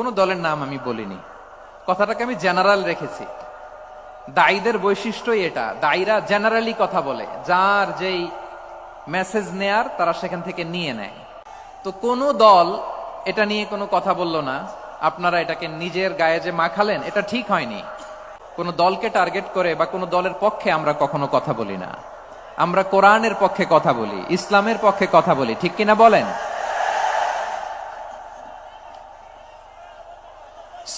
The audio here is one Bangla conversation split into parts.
কোন দলের নাম আমি বলিনি। কথাটাকে আমি জেনারেল রেখেছি। দায়ীদের বৈশিষ্ট্যই এটা। দায়ীরা জেনারেলি কথা বলে। যার যেই মেসেজ নেয়ার, তারা সেখান থেকে নিয়ে নেয়। তো কোনো দল এটা নিয়ে কোনো কথা বলল না। আপনারা এটাকে নিজের গায়ে যে মাখালেন, এটা ঠিক হয়নি। কোনো দলকে টার্গেট করে বা কোনো দলের পক্ষে আমরা কখনো কথা বলি না। আমরা কোরআনের পক্ষে কথা বলি, ইসলামের পক্ষে কথা বলি। ঠিক কিনা বলেন?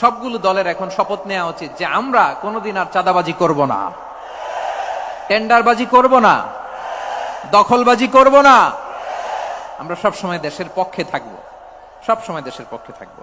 সবগুলো দলের এখন শপথ নেওয়া উচিত যে আমরা কোনোদিন আর চাঁদাবাজি করব না। টেন্ডারবাজি করব না। দখলবাজি করব না। আমরা সব সময় দেশের পক্ষে থাকব। সব সময় দেশের পক্ষে থাকব।